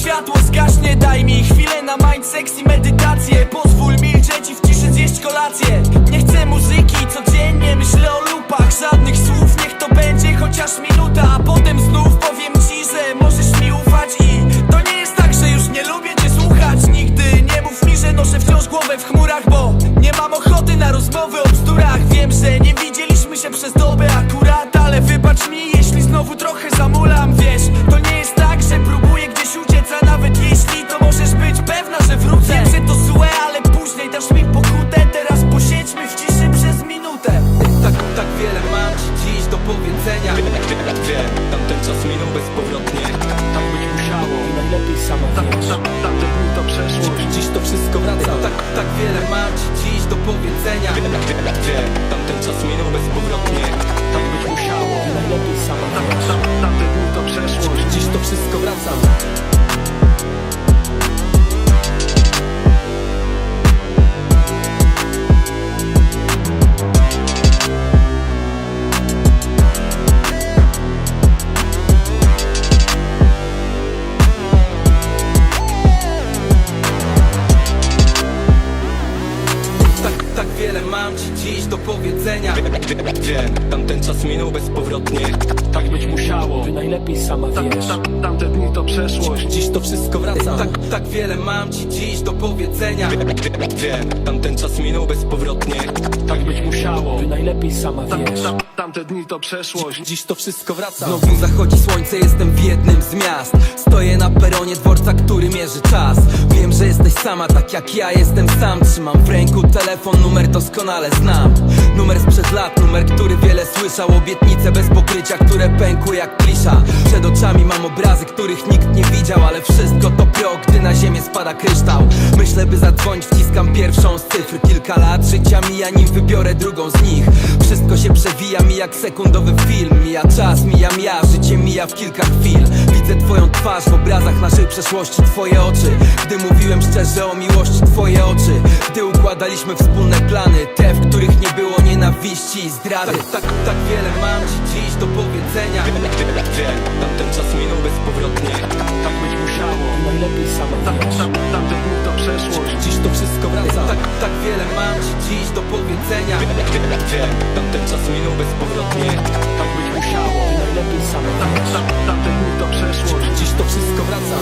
światło zgaśnie Daj mi chwilę na mind, seks i medytację. Pozwól milczeć i w ciszy zjeść kolację. Nie chcę muzyki, codziennie myślę o lupach. Żadnych słów, niech to będzie chociaż minuta A potem znów powiem ci, że możesz mi ufać. I to nie jest tak, że już nie lubię cię słuchać. Nigdy nie mów mi, że noszę wciąż głowę w chmurach Bo nie mam ochoty na rozmowy o bzdurach. Wiem, że nie widzieliśmy się przez dobę akurat Ale wybacz mi, jeśli znowu trochę zamulam Wiesz, to nie jest wiele mam ci dziś do powiedzenia. Wiem, tamten czas minął bezpowrotnie. Tak być musiało. Najlepiej sama tak, wiesz. tak, Tamte dni to przeszłość Dziś to wszystko wraca. Tak, tak wiele mam ci dziś do powiedzenia. Wiem, tamten czas minął bezpowrotnie. Tak być musiało. Najlepiej sama tak, wiesz. tak, Tamte dni to przeszłość Dziś to wszystko wraca wiele mam ci dziś do powiedzenia. Wiem, tamten czas minął bezpowrotnie. Tak być musiało. Najlepiej sama tak, wiesz. tak, Tamte dni to przeszłość. Dziś to wszystko wraca. Tak, tak wiele mam ci dziś do powiedzenia. Wiem, tamten czas minął bezpowrotnie. Tak być musiało. Najlepiej sama tak, wiesz. tak, Tamte dni to przeszłość. Dziś to wszystko wraca. Znowu zachodzi słońce, jestem w jednym z miast. Stoję na peronie dworca, który mierzy czas. Wiem, że jesteś sama, tak jak ja jestem sam. Trzymam w ręku telefon, numer doskonale znam. Numer sprzed lat, numer, który wiele słyszał. Obietnice bez pokrycia, które pękły jak klisza Przed oczami mam obrazy, których nikt nie widział Ale wszystko to pro, gdy na ziemię spada kryształ. Myślę, by zadzwonić, wciskam pierwszą z cyfr. Kilka lat życia mija, nim wybiorę drugą z nich. Wszystko się przewija mi jak sekundowy film. Mija czas, mijam ja, życie mija w kilka chwil. Widzę twoją twarz w obrazach naszej przeszłości Twoje oczy, gdy mówiłem szczerze o miłości Twoje oczy, gdy układaliśmy wspólne plany Te, w których nie było nienawiści i zdrady. Tak, tak, tak wiele mam ci dziś do powiedzenia. Wiem, tamten czas minął bezpowrotnie. Tak być musiało. Najlepiej sama tak, wiesz. tak, Tamte dni to przeszłość. Dziś to wszystko wraca. Tak, tak wiele mam ci dziś do powiedzenia. Wiem, tamten czas minął bezpowrotnie. Tak być musiało. Najlepiej sama tak, wiesz. tak, Tamte dni to przeszłość. Dziś to wszystko wraca